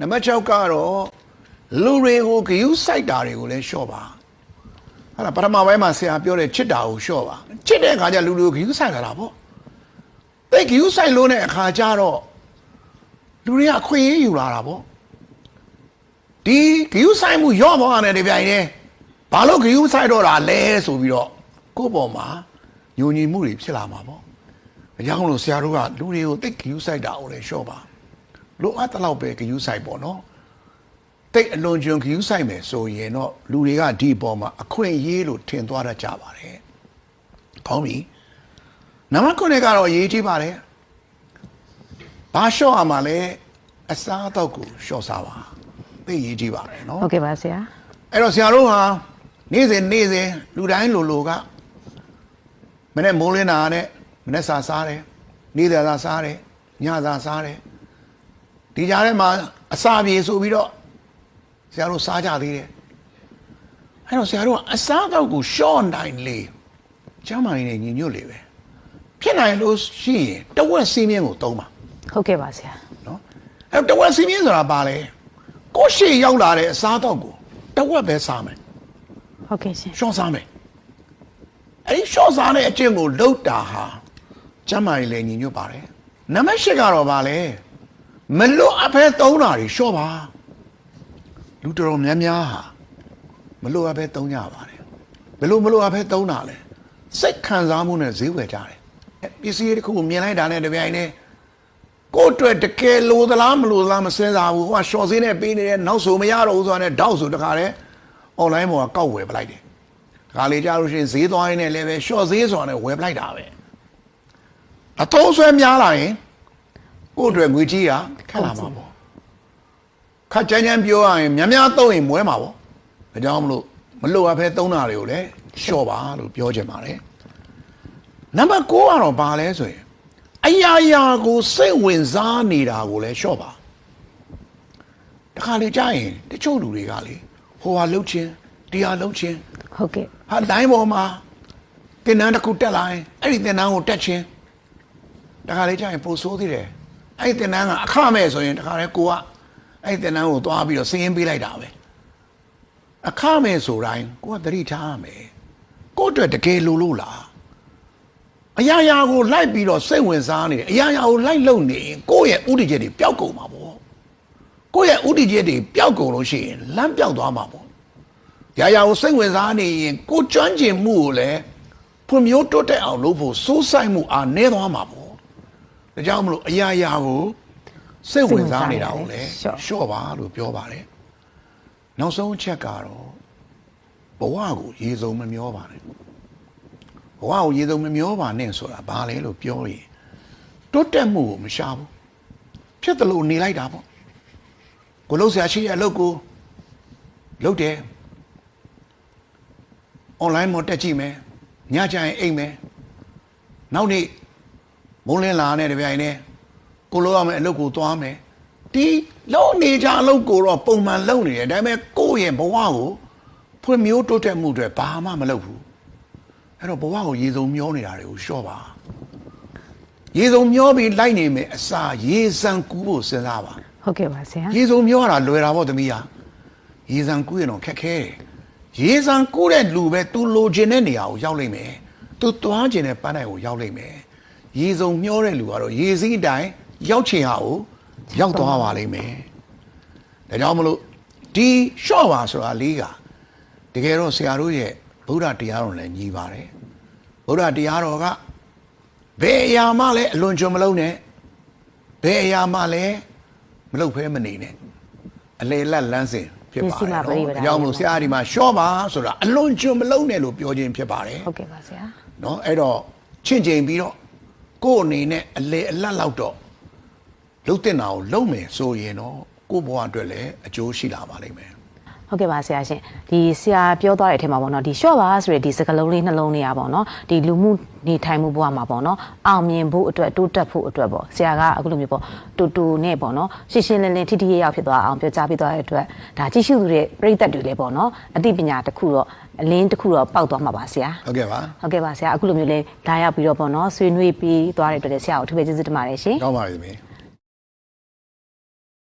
နံပါတ်6ကတော့လူတွေကိုဂယုစိုက်တာတွေကိုလည်းလျှော့ပါဟာလားပထမပိုင်းမှာဆရာပြောတဲ့ချစ်တာကိုလျှော့ပါချစ်တဲ့အခါကျလူတွေကိုဂယုစိုက်တာလားပေါ့တိတ်ဂယုစိုက်လို့တဲ့အခါကျတော့လူတွေကအခွင့်အရေးယူလာတာပေါ့ဒီဂယုဆိုင်မှုရော့သွားတယ်ဒီပြိုင်နေဘာလို့ဂယုဆိုင်တော့တာလဲဆိုပြီးတော့ကိုယ့်ပေါ်မှာညုံညီမှုတွေဖြစ်လာမှာပေါ့အကြောင်းလို့ဆရာတို့ကလူတွေကိုတိတ်ဂယုဆိုင်တာကိုလည်းလျှော့ပါ လိုအပ်တဲ့လောက်ပဲဂယုဆိုင်ပေါ့နော်တိတ်အလွန်ကျွံဂယုဆိုင်မယ်ဆိုရင်တော့လူတွေကဒီအပေါ်မှာအခွင့်အရေးလို့ထင်သွားတတ်ကြပါတယ်ကောင်းပြီနံပါတ်9ကတော့အရေးကြီးပါတယ်ဘာလျှော့ရမှာလဲအစားအသောက်ကိုလျှော့စားပါသိအရေးကြီးပါတယ်နော်ဟုတ်ကဲ့ပါဆရာအဲ့တော့ဆရာတို့ဟာနေ့စဉ်နေ့စဉ်လူတိုင်းလိုလိုကမနေ့မိုးလင်းတာနဲ့မနေ့စာစားတယ်နေ့သာသာစားတယ်ညသာစားတယ် ဒီကြားထဲမှာအစာပြေဆိုပြီးတော့ဆရာတို့စားကြသေးတယ်အဲ့တော့ဆရာတို့ကအစားတော့ကိုရှော့နိုင်လေကျမ်းမာရင်လည်းညီညွတ်လေပဲဖြစ်နိုင်လို့ရှိရင်တဝက်စီးမြင့်ကိုသုံးပါဟုတ်ကဲ့ပါဆရာနော်အဲ့တော့တဝက်စီးမြင့်ဆိုတာဘာလဲကိုယ့်ရှေ့ရောက်လာတဲ့အစားတော့ကိုတဝက်ပဲစားမယ်ဟုတ်ကဲ့ရှင်ရှော့စားမယ်အဲ့ဒီရှော့စားတဲ့အကျင့်ကိုလုတ်တာဟာကျမ်းမာရေးလည်းညီညွတ်ပါတယ်နံပါတ်၈ကတော့ဗာလဲ မလွတ်အဖဲသုံးတာတွေရှော့ပါလူတော်တော်များများဟာမလွတ်အဖဲသုံးကြပါတယ်ဘယ်လိုမလွတ်အဖဲသုံးတာလဲစိတ်ခံစားမှုနဲ့ဈေးဝယ်ကြတယ်ပစ္စည်းတစ်ခုကိုမြင်လိုက်တာနဲ့တပြိုင်တည်းကိုယ့်အတွက်တကယ်လိုသလားမလိုသလားမစင်စားဘူးဟိုကရှော့စင်းနဲ့ပေးနေတဲ့နောက်ဆိုမရတော့ဘူးဆိုတာနဲ့တောက်ဆိုတခါတည်း online ပေါ်ကကောက်ဝယ်ပလိုက်တယ်။ဒါလေကြလို့ရှိရင်ဈေးသွားရင်းနဲ့လည်းပဲ short ဈေးဆိုတာနဲ့ဝယ်ပလိုက်တာပဲ။အသုံးဆွဲများလာရင် ကိုယ့်အတွက်ငွေကြီးရခက်လာမှာပေါ့။ခက်ချမ်းချမ်းပြောရရင်များများသုံးရင်မွဲမှာပေါ့။ဒါကြောင့်မလို့မလိုအပ်ဖဲသုံးတာတွေကိုလည်း short ပါလို့ပြောချင်ပါတယ်။နံပါတ်9ကတော့ဘာလဲဆိုရင်အရာရာကိုစိတ်ဝင်စားနေတာကိုလည်း short ပါ။တခါလေကြာရင်တချို့လူတွေကလေဟိုဟာလှုပ်ချင်းတရားလှုပ်ချင်းဟုတ်ကဲ့ဟာတိုင်းပေါ်မှာတင်နန်းတစ်ခုတက်လာရင်အဲ့ဒီတင်နန်းကိုတက်ချင်းတခါလေကြာရင်ပိုဆိုးသေးတယ် အဲ့ဒီတင်နန်းကအခမဲ့ဆိုရင်တခါလေကိုကအဲ့ဒီတင်နန်းကိုသွားပြီးတော့စည်ရင်ပေးလိုက်တာပဲအခမဲ့ဆိုတိုင်းကိုကသတိထားရမယ်ကိုယ့်အတွက်တကယ်လိုလို့လားအရာရာကိုလိုက်ပြီးတော့စိတ်ဝင်စားနေတယ်အရာရာကိုလိုက်လုံနေရင်ကိုယ့်ရဲ့ဥဒိချက်တွေပျောက်ကုန်မှာပေါ့ကိုယ့်ရဲ့ဥဒိချက်တွေပျောက်ကုန်လို့ရှိရင်လမ်းပျောက်သွားမှာပေါ့ရာရာကိုစိတ်ဝင်စားနေရင်ကိုကျွမ်းကျင်မှုကိုလည်းဖွံ့ဖြိုးတိုးတက်အောင်လုပ်ဖို့စိုးဆိုင်မှုအားနည်းသွားမှာပေါ့ ဒါကြောင့်မလို့အရာရာကိုစိတ်ဝင်စားနေတာကိုလည်းလျှော့ပါလို့ပြောပါတယ်နောက်ဆုံးအချက်ကတော့ဘဝကိုရေစုံမမျောပါနဲ့ဘဝကိုရေစုံမမျောပါနဲ့ဆိုတာဘာလဲလို့ပြောရင်တိုးတက်မှုကိုမရှာဘူးဖြစ်တယ်လို့နေလိုက်တာပေါ့ကိုလို့ဆရာရှိတဲ့အလုပ်ကိုလုပ်တယ် online မှာတက်ကြည့်မယ်ညကျရင်အိမ်မယ်နောက်နေ့ မုန်းလင်းလာတဲ့တပြိုင်နဲ့ကိုလိုရမယ်အလုပ်ကိုသွားမယ်ဒီလုံးနေကြအလုပ်ကိုတော့ပုံမှန်လုပ်နေတယ်ဒါပေမဲ့ကိုယ့်ရဲ့ဘဝကိုဖွံ့မျိုးတိုးတက်မှုတွေဘာမှမလုပ်ဘူးအဲ့တော့ဘဝကိုရေစုံမျောနေတာတွေကိုရှော့ပါရေစုံမျောပြီးလိုက်နေမယ်အစာရေစံကူးဖို့စဉ်းစားပါဟုတ်ကဲ့ပါဆရာရေစုံမျောတာလွယ်တာပေါ့သမီးဟာရေစံကူးရင်တော့ခက်ခဲတယ်ရေစံကူးတဲ့လူပဲ तू လိုချင်တဲ့နေရာကိုရောက်လိမ့်မယ် तू သွားချင်တဲ့ပန်းတိုင်ကိုရောက်လိမ့်မယ် ရေစုံမျောတဲ့လူကတော့ရေစည်းအတိုင်းရောက်ချင်ဟာကိုရောက်သွားပါလိမ့်မယ်ဒါကြောင့်မလို့ဒီရှော့ပါဆိုတာလေးကတကယ်တော့ဆရာတို့ရဲ့ဗုဒ္ဓတရားတော်လည်းညီပါတယ်ဗုဒ္ဓတရားတော်ကဘယ်အရာမှလည်းအလွန်ကျွံမလုံးနဲ့ဘယ်အရာမှလည်းမလုပ်ဖဲမနေနဲ့အလေလက်လန်းစဉ်ဖြစ်ပါတယ်နော်ဒါကြောင့်မလို့ဆရာဒီမှာရှော့ပါဆိုတာအလွန်ကျွံမလုံးနဲ့လို့ပြောခြင်းဖြစ်ပါတယ်ဟုတ်ကဲ့ပါဆရာနော်အဲ့တော့ချင့်ချိန်ပြီးတော့ ကိုယ့်အနေနဲ့အလေအလတ်လောက်တော့လှုပ်တင်တာကိုလုံမယ်ဆိုရင်တော့ကိုယ့်ဘဝအတွက်လည်းအကျိုးရှိလာပါလိမ့်မယ် ဟုတ်ကဲ့ပါဆရာရှင်ဒီဆရာပြောသွားတဲ့အထက်မှာပေါ့နော်ဒီ short ပါဆိုတဲ့ဒီစကားလုံးလေးနှလုံးလေးอ่ะပေါ့နော်ဒီလူမှုနေထိုင်မှုဘဝမှာပေါ့နော်အောင်မြင်ဖို့အတွက်တိုးတက်ဖို့အတွက်ပေါ့ဆရာကအခုလိုမျိုးပေါ့တူတူနဲ့ပေါ့နော်ရှင်းရှင်းလင်းလင်းထိထိရရောက်ဖြစ်သွားအောင်ပြောကြားပေးသွားတဲ့အတွက်ဒါကြည့်ရှုသူတွေပြိသက်တွေလည်းပေါ့နော်အသိပညာတစ်ခုတော့အလင်းတစ်ခုတော့ပောက်သွားမှာပါဆရာဟုတ်ကဲ့ပါဟုတ်ကဲ့ပါဆရာအခုလိုမျိုးလေးလာရောက်ပြီးတော့ပေါ့နော်ဆွေးနွေးပြီးသွားတဲ့အတွက်လည်းဆရာကိုအထူးပဲကျေးဇူးတင်ပါတယ်ရှင်ကောင်းပါပြီသမီး